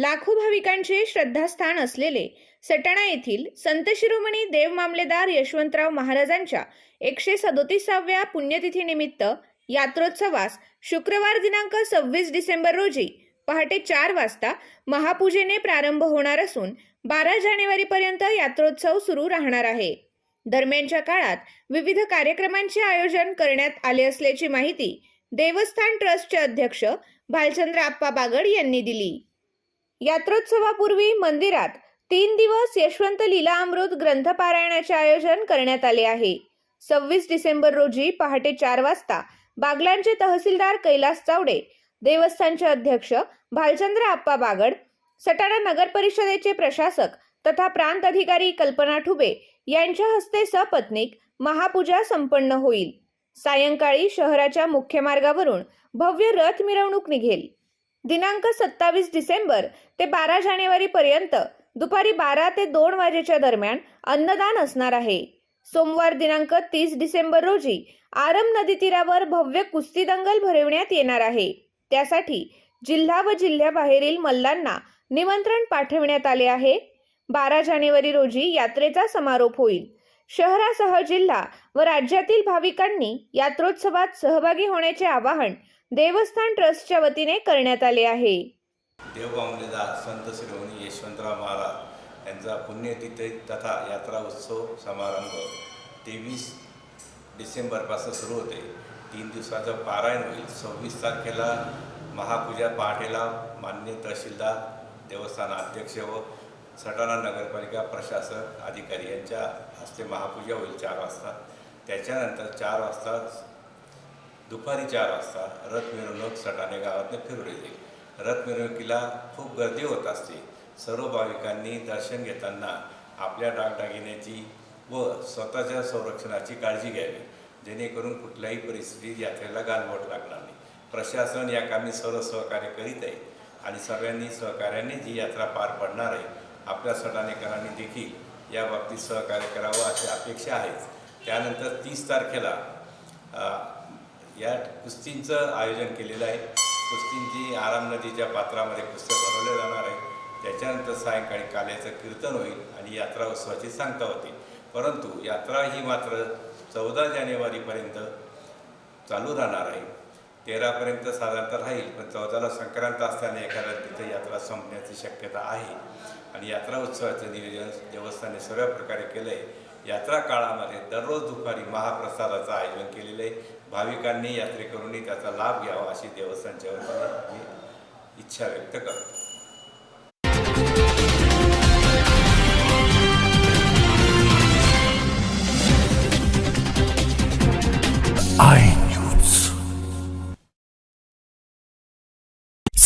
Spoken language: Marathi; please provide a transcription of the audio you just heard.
लाखो भाविकांचे श्रद्धास्थान असलेले सटाणा येथील संत शिरोमणी देव मामलेदार यशवंतराव महाराजांच्या एकशे सदोतीसाव्या पुण्यतिथीनिमित्त यात्रोत्सवास शुक्रवार दिनांक सव्वीस डिसेंबर रोजी पहाटे चार वाजता महापूजेने प्रारंभ होणार असून बारा जानेवारीपर्यंत यात्रोत्सव सुरू राहणार आहे. दरम्यानच्या काळात विविध कार्यक्रमांचे आयोजन करण्यात आले असल्याची माहिती देवस्थान ट्रस्टचे अध्यक्ष भालचंद्र आप्पा बागड यांनी दिली. यात्रोत्सवापूर्वी मंदिरात तीन दिवस यशवंत लीला अमृत ग्रंथपारायणाचे आयोजन करण्यात आले आहे. सव्वीस डिसेंबर रोजी पहाटे चार वाजता बागलांचे तहसीलदार कैलास चावडे देवस्थानचे अध्यक्ष भालचंद्र आप्पा बागड सटाणा नगर परिषदेचे प्रशासक तथा प्रांत अधिकारी कल्पना ठुबे यांच्या हस्ते सपत्नीक महापूजा संपन्न होईल. सायंकाळी शहराच्या मुख्य मार्गावरून भव्य रथ मिरवणूक निघेल. दिनांक सत्तावीस डिसेंबर ते बारा जानेवारी पर्यंत दुपारी बारा ते दोन वाजेच्या दरम्यान अन्नदान असणार आहे. सोमवार दिनांक तीस डिसेंबर रोजी आरम नदी तीरावर भव्य कुस्ती दंगल भरविण्यात येणार आहे. त्यासाठी जिल्हा व जिल्ह्याबाहेरील मल्लांना निमंत्रण पाठविण्यात आले आहे. बारा जानेवारी रोजी यात्रेचा समारोप होईल. शहरासह जिल्हा व राज्यातील भाविकांनी यात्रोत्सवात सहभागी होण्याचे आवाहन देवस्थान ट्रस्टच्या वतीने करण्यात आले आहे. देवबांगलेदार संत श्रीमणी यशवंतराव महाराज यांचा पुण्यतिथी तथा यात्रा उत्सव समारंभ तेवीस डिसेंबरपासून सुरू होते. तीन दिवसाचं पारायण होईल. सव्वीस तारखेला महापूजा पहाटेला मान्य तहसीलदार देवस्थान अध्यक्ष व सटाणा नगरपालिका प्रशासक अधिकारी यांच्या हस्ते महापूजा होईल चार वाजता. त्याच्यानंतर चार वाजता दुपारी चार वाजता रथ मिरवणूक सटाणे गावातनं फिरवली रथ मिरवणुकीला खूप गर्दी होत असते. सर्व भाविकांनी दर्शन घेताना आपल्या दागदागिन्याची व स्वतःच्या संरक्षणाची काळजी घ्यावी. जेणेकरून कुठल्याही परिस्थितीत यात्रेला गालबोट लागणार नाही. प्रशासन या कामी सर्व सहकार्य करीत आहे आणि सगळ्यांनी सहकार्याने जी यात्रा पार पडणार आहे आपल्या सटाणेकरांनी देखील या बाबतीत सहकार्य करावं अशी अपेक्षा आहेच त्यानंतर तीस तारखेला या कुस्तींचं आयोजन केलेलं आहे. कुस्तींची आराम नदीच्या पात्रामध्ये कुस्त्या भरवल्या जाणार आहे त्याच्यानंतर सायंकाळी काल्याचं कीर्तन होईल आणि यात्रा उत्सवाची सांगता होती. परंतु यात्रा ही मात्र चौदा जानेवारीपर्यंत चालू राहणार आहे. तेरापर्यंत साधारणतः राहील पण चौदाला संक्रांत असल्याने एखाद्या तिथं यात्रा संपण्याची शक्यता आहे. आणि यात्रा उत्सवाचं नियोजन देवस्थाने सर्व प्रकारे केलं आहे यात्रा काळामध्ये दररोज दुपारी महाप्रसादाचं आयोजन केलेलं आहे. भाविकांनी यात्रेकरूंनी त्याचा लाभ घ्यावा अशी देवस्थानच्या वतीने मी इच्छा व्यक्त करतो.